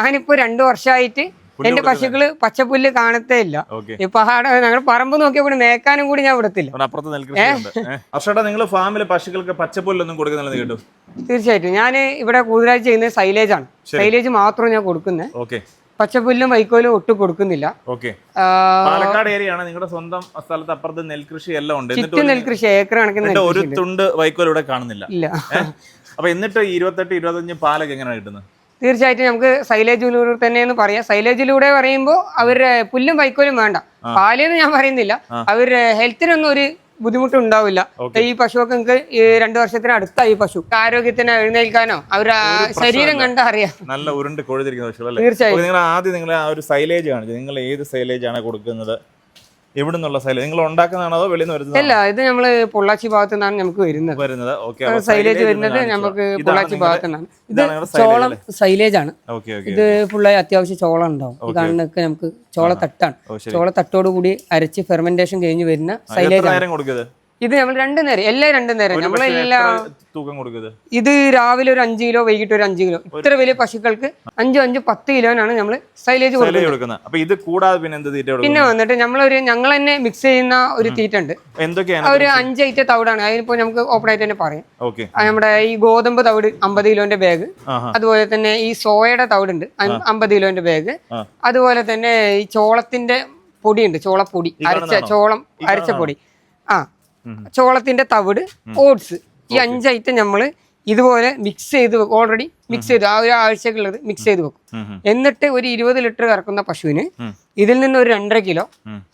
ഞാനിപ്പോ രണ്ടു വർഷമായിട്ട് എന്റെ പശുക്കൾ പച്ചപ്പുല്ല് കാണത്തേ ഇല്ല. ഇപ്പൊ ഞങ്ങൾ പറമ്പ് നോക്കിയപ്പോൾ മേക്കാനും കൂടി ഞാൻ വിടത്തില്ല. അപ്പുറത്ത് നിങ്ങൾ ഫാമിൽ പശുക്കൾക്ക് പച്ചപ്പുല്ലൊന്നും കൊടുക്കുന്നില്ലെന്ന് കേട്ടു. തീർച്ചയായിട്ടും. ഞാൻ ഇവിടെ കൂടുതലായി ചെയ്യുന്നത് സൈലേജ് ആണ്. സൈലേജ് മാത്രം ഞാൻ കൊടുക്കുന്നത് ഓക്കെ. പച്ചപ്പുല്ലും വൈക്കോലും ഒട്ടും കൊടുക്കുന്നില്ല. പാലക്കാട് ഏരിയയാണ്. നിങ്ങളുടെ സ്വന്തം സ്ഥലത്ത് അപ്പുറത്ത് നെൽകൃഷി എല്ലാം ഉണ്ട്. ചുറ്റും നെൽകൃഷി ഏക്കർ കണക്കിന് ഒരു തുണ്ട് വൈക്കോൽ ഇവിടെ കാണുന്നില്ല? അപ്പൊ എന്നിട്ട് ഇരുപത്തെട്ട് ഇരുപത്തഞ്ച് പാലൊക്കെ എങ്ങനെയാണ് കിട്ടുന്നത് തീർച്ചയായിട്ടും നമുക്ക് സൈലേജിലൂടെ തന്നെയെന്ന് പറയാം. സൈലേജിലൂടെ പറയുമ്പോൾ അവരുടെ പുല്ലും വൈക്കോലും വേണ്ട. പാലെന്ന് ഞാൻ പറയുന്നില്ല. അവരുടെ ഹെൽത്തിനൊന്നും ഒരു ബുദ്ധിമുട്ടുണ്ടാവില്ല. ഈ പശുവൊക്കെ നിങ്ങൾക്ക് രണ്ടു വർഷത്തിന് അടുത്ത ഈ പശു. ആരോഗ്യത്തിന് എഴുന്നേൽക്കാനോ അവരുടെ ശരീരം കണ്ടാ അറിയാം. നല്ല ഉരുണ്ട് കൊഴുതിരിക്കുന്ന പശു തീർച്ചയായും. നിങ്ങൾ ആദ്യം നിങ്ങൾ ആ ഒരു സൈലേജ് കാണിച്ചു നിങ്ങൾ ഏത് സൈലേജ് ആണ് കൊടുക്കുന്നത്? എവിടെ നിന്നുള്ള സൈലേജ് നിങ്ങൾ ഉണ്ടാക്കുന്നതാണോ അതോ വെളിയിൽ നിന്ന് വരുന്നത് അല്ല ഇത് നമ്മൾ പൊള്ളാച്ചി ഭാഗത്തു നിന്നാണ് നമുക്ക് വരുന്നത്. വരുന്നത്. ഓക്കെ സൈലേജ് വരുന്നത് നമുക്ക് പൊള്ളാച്ചി ഭാഗത്തു നിന്നാണ്. ഇത് ചോളം സൈലേജ് ആണ് ഓക്കെ ഓക്കെ ഇത് ഫുള്ളായി അത്യാവശ്യം ചോളം ഉണ്ടാവും ഈ നമുക്ക് ചോളത്തട്ടാണ്. ചോളത്തട്ടോടുകൂടി ശരി. ചോളത്തട്ടോട് കൂടി അരച്ച് ഫെർമെന്റേഷൻ കഴിഞ്ഞ് വരുന്ന സൈലേജ് ആണ് കൊടുക്കുന്നത് ഇത് നമ്മൾ രണ്ടു നേരം എല്ലാം രണ്ടു നേരം. നമ്മളെല്ലാം തൂക്കം കൊടുക്കുന്നത് ഇത്? രാവിലെ ഒരു അഞ്ച് കിലോ വൈകിട്ട് ഒരു അഞ്ച് കിലോ. ഇത്ര വലിയ പശുക്കൾക്ക് അഞ്ചു അഞ്ച് പത്ത് കിലോനാണ് നമ്മൾ സൈലേജ് കൊടുക്കുന്നത്. അപ്പൊ ഇത് കൂടാതെ പിന്നെ പിന്നെ വന്നിട്ട് നമ്മളൊരു ഞങ്ങൾ തന്നെ മിക്സ് ചെയ്യുന്ന ഒരു തീറ്റ ഉണ്ട്. ഒരു അഞ്ച് ഐറ്റ തവിടാണ്. അതിനിപ്പോ നമുക്ക് ഓപ്പൺ ആയിട്ട് തന്നെ പറയാം. നമ്മുടെ ഈ ഗോതമ്പ് തവിട് അമ്പത് കിലോന്റെ ബാഗ് അതുപോലെ തന്നെ ഈ സോയയുടെ തവിടുണ്ട്. ഉണ്ട് അമ്പത് കിലോന്റെ ബാഗ് അതുപോലെ തന്നെ ഈ ചോളത്തിന്റെ പൊടിയുണ്ട്. ചോളപ്പൊടി. അരച്ച ചോളം അരച്ച പൊടി. ആ. ചോളത്തിന്റെ തവിട് ഓട്സ് ഈ അഞ്ച് ഐറ്റം നമ്മൾ ഇതുപോലെ മിക്സ് ചെയ്ത് ഓൾറെഡി മിക്സ് ചെയ്തു. ആ ഒരു ആഴ്ചക്കുള്ളത് മിക്സ് ചെയ്ത് വെക്കും. എന്നിട്ട് ഒരു ഇരുപത് ലിറ്റർ കറക്കുന്ന പശുവിന് ഇതിൽ നിന്ന് ഒരു രണ്ടര കിലോ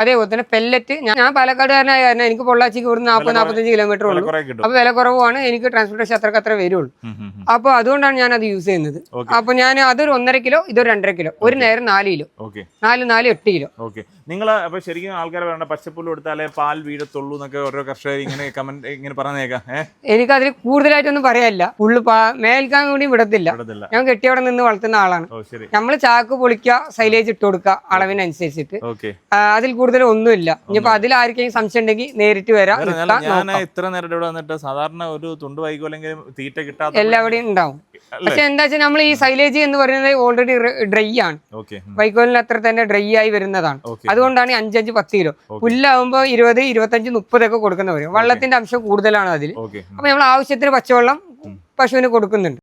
അതേപോലെ തന്നെ പെല്ലറ്റ് ഞാൻ പാലക്കാടുകാരനായ കാരണം എനിക്ക് പൊള്ളാച്ചിക്ക് ഇവിടുന്ന് നാൽപ്പത് നാൽപ്പത്തഞ്ച് കിലോമീറ്റർ ഉള്ളൂ. അപ്പൊ വില കുറവാണ് എനിക്ക് ട്രാൻസ്പോർട്ടേഷൻ അത്രയ്ക്ക് അത്ര വരുള്ളൂ. അപ്പൊ അതുകൊണ്ടാണ് ഞാൻ അത് യൂസ് ചെയ്യുന്നത്. അപ്പൊ ഞാൻ അതൊരു ഒന്നര കിലോ ഇതൊരു രണ്ടര കിലോ ഒരു നേരം നാല് കിലോ. നാല് നാല് എട്ട് കിലോ. നിങ്ങൾ അപ്പൊ ശരിക്കും ആൾക്കാർ പറയണ്ട പച്ചപ്പുല്ല് കൊടുത്താലേ പാൽ വീഴത്തുള്ളൂ എന്നൊക്കെ ഓരോ കർഷകർ ഇങ്ങനെ കമന്റ് ഇങ്ങനെ പറഞ്ഞേക്കാം. എനിക്ക് അതിൽ കൂടുതലായിട്ടൊന്നും പറയാനില്ല. ഉള്ളു മേൽക്കാൻ കൂടി വിടത്തില്ല. വിടത്തില്ല ഞാൻ കെട്ടി അവിടെ നിന്ന് വളർത്തുന്ന ആളാണ്. നമ്മൾ നമ്മൾ ചാക്ക് പൊളിക്കുക സൈലേജ് ഇട്ട് കൊടുക്കുക അളവിനനുസരിച്ചിട്ട്. അതിൽ കൂടുതൽ ഒന്നുമില്ല. ഇനിയിപ്പോ അതിൽ ആർക്കെങ്കിലും സംശയം ഉണ്ടെങ്കിൽ നേരിട്ട് വരാം. ഇത്ര നേരം ഇവിടെ വന്നിട്ട് സാധാരണ ഒരു തുണ്ട് വൈകോലെങ്കിലും തീറ്റ കിട്ടാത്ത എല്ലാവിടെയും ഉണ്ടാവും. പക്ഷെ എന്താ വെച്ചാൽ നമ്മൾ ഈ സൈലേജ് എന്ന് പറയുന്നത് ഓൾറെഡി ഡ്രൈ ആണ്. വൈക്കോലിന് അത്ര തന്നെ ഡ്രൈ ആയി വരുന്നതാണ്. അതുകൊണ്ടാണ് ഈ അഞ്ചഞ്ച് പത്ത് കിലോ. പുല്ലാവുമ്പോൾ ഇരുപത് ഇരുപത്തഞ്ച് മുപ്പതൊക്കെ കൊടുക്കുന്നവര്. വെള്ളത്തിന്റെ അംശം കൂടുതലാണ് അതിൽ അപ്പൊ നമ്മൾ ആവശ്യത്തിന് പച്ചവെള്ളം പശുവിന് കൊടുക്കുന്നുണ്ട്.